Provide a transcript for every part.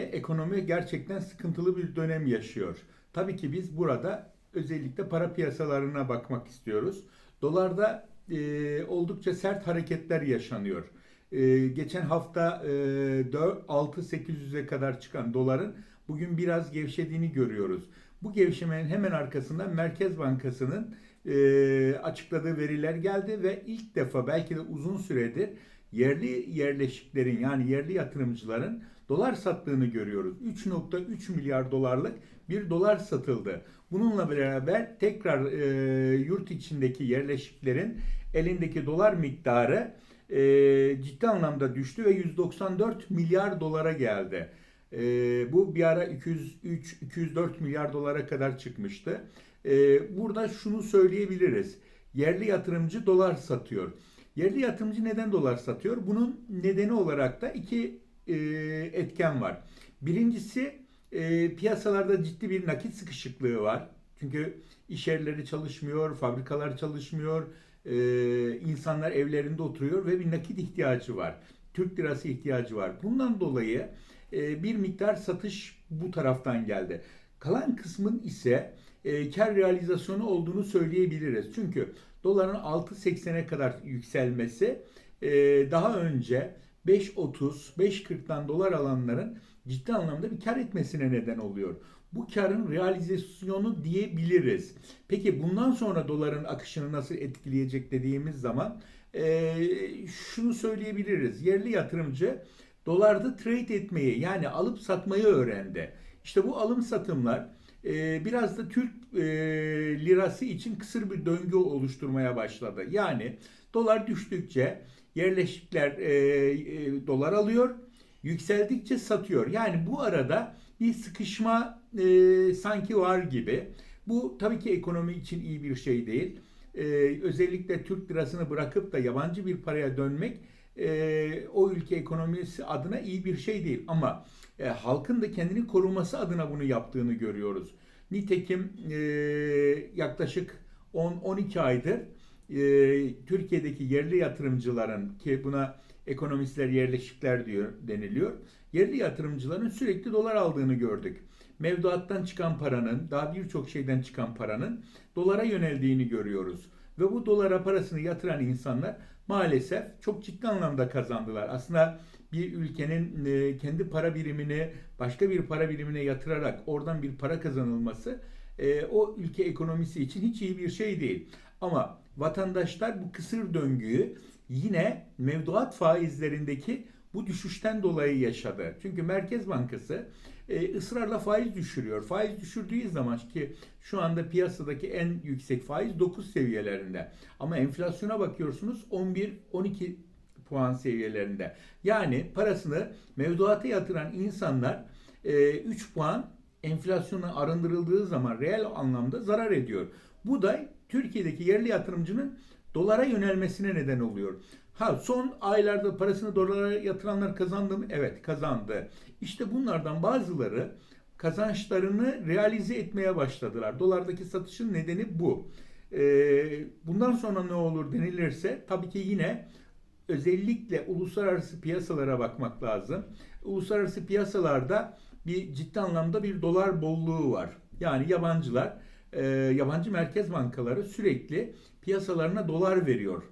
ekonomi gerçekten sıkıntılı bir dönem yaşıyor. Tabii ki biz burada özellikle para piyasalarına bakmak istiyoruz. Dolarda e, oldukça sert hareketler yaşanıyor. E, geçen hafta e, 6-800'e kadar çıkan doların bugün biraz gevşediğini görüyoruz. Bu gevşemenin hemen arkasından Merkez Bankası'nın e, açıkladığı veriler geldi ve ilk defa belki de uzun süredir yerli yerleşiklerin yani yerli yatırımcıların dolar sattığını görüyoruz. 3.3 milyar dolarlık bir dolar satıldı. Bununla beraber tekrar e, yurt içindeki yerleşiklerin elindeki dolar miktarı e, ciddi anlamda düştü ve 194 milyar dolara geldi. E, bu bir ara 203-204 milyar dolara kadar çıkmıştı. E, burada şunu söyleyebiliriz. Yerli yatırımcı dolar satıyor. Yerli yatırımcı neden dolar satıyor? Bunun nedeni olarak da iki e, etken var. Birincisi e, piyasalarda ciddi bir nakit sıkışıklığı var. Çünkü iş yerleri çalışmıyor, fabrikalar çalışmıyor, e, insanlar evlerinde oturuyor ve bir nakit ihtiyacı var. Türk lirası ihtiyacı var. Bundan dolayı e, bir miktar satış bu taraftan geldi. Kalan kısmın ise e, kar realizasyonu olduğunu söyleyebiliriz. Çünkü doların 6.80'e kadar yükselmesi e, daha önce 5.30, 5.40'dan dolar alanların ciddi anlamda bir kar etmesine neden oluyor. Bu karın realizasyonu diyebiliriz. Peki bundan sonra doların akışını nasıl etkileyecek dediğimiz zaman e, şunu söyleyebiliriz. Yerli yatırımcı dolarda trade etmeyi yani alıp satmayı öğrendi. İşte bu alım satımlar e, biraz da Türk e, lirası için kısır bir döngü oluşturmaya başladı. Yani dolar düştükçe yerleşikler e, e, dolar alıyor, yükseldikçe satıyor. Yani bu arada bir sıkışma sanki var gibi. Bu tabii ki ekonomi için iyi bir şey değil. Özellikle Türk lirasını bırakıp da yabancı bir paraya dönmek e, o ülke ekonomisi adına iyi bir şey değil. Ama e, halkın da kendini koruması adına bunu yaptığını görüyoruz. Nitekim e, yaklaşık 10-12 aydır e, Türkiye'deki yerli yatırımcıların ki buna ekonomistler yerleşikler diyor deniliyor. Yerli yatırımcıların sürekli dolar aldığını gördük. Mevduattan çıkan paranın, daha birçok şeyden çıkan paranın dolara yöneldiğini görüyoruz. Ve bu dolara parasını yatıran insanlar maalesef çok ciddi anlamda kazandılar. Aslında bir ülkenin e, kendi para birimini başka bir para birimine yatırarak oradan bir para kazanılması e, o ülke ekonomisi için hiç iyi bir şey değil. Ama vatandaşlar bu kısır döngüyü yine mevduat faizlerindeki bu düşüşten dolayı yaşadı. Çünkü Merkez Bankası e, ısrarla faiz düşürüyor. Faiz düşürdüğü zaman ki şu anda piyasadaki en yüksek faiz 9 seviyelerinde. Ama enflasyona bakıyorsunuz 11-12 puan seviyelerinde. Yani parasını mevduata yatıran insanlar e, 3 puan enflasyona arındırıldığı zaman reel anlamda zarar ediyor. Bu da Türkiye'deki yerli yatırımcının dolara yönelmesine neden oluyor. Ha son aylarda parasını dolara yatıranlar kazandı mı? Evet kazandı. İşte bunlardan bazıları kazançlarını realize etmeye başladılar. Dolardaki satışın nedeni bu. Ee, bundan sonra ne olur denilirse tabii ki yine özellikle uluslararası piyasalara bakmak lazım. Uluslararası piyasalarda bir ciddi anlamda bir dolar bolluğu var. Yani yabancılar, e, yabancı merkez bankaları sürekli piyasalarına dolar veriyor.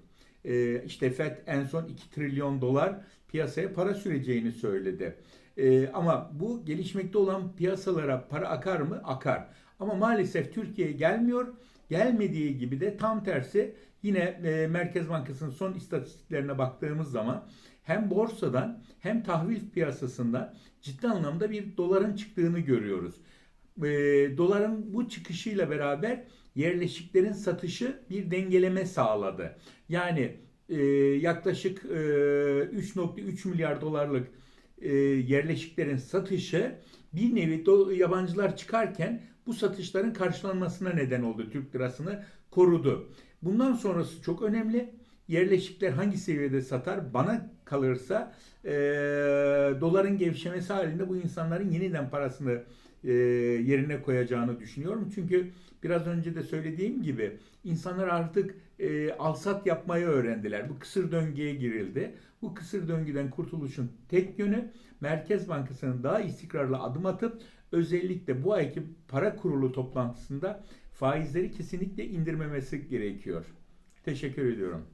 E, işte FED en son 2 trilyon dolar piyasaya para süreceğini söyledi. E, ama bu gelişmekte olan piyasalara para akar mı? Akar. Ama maalesef Türkiye'ye gelmiyor. Gelmediği gibi de tam tersi yine e, Merkez Bankası'nın son istatistiklerine baktığımız zaman hem borsadan hem tahvil piyasasında ciddi anlamda bir doların çıktığını görüyoruz. E, doların bu çıkışıyla beraber yerleşiklerin satışı bir dengeleme sağladı. Yani e, yaklaşık e, 3.3 milyar dolarlık e, yerleşiklerin satışı bir nevi do, yabancılar çıkarken bu satışların karşılanmasına neden oldu. Türk lirasını korudu. Bundan sonrası çok önemli. Yerleşikler hangi seviyede satar? Bana kalırsa e, doların gevşemesi halinde bu insanların yeniden parasını e, yerine koyacağını düşünüyorum. Çünkü biraz önce de söylediğim gibi insanlar artık e, alsat yapmayı öğrendiler. Bu kısır döngüye girildi. Bu kısır döngüden kurtuluşun tek yönü Merkez Bankası'nın daha istikrarlı adım atıp özellikle bu ayki para kurulu toplantısında faizleri kesinlikle indirmemesi gerekiyor. Teşekkür ediyorum.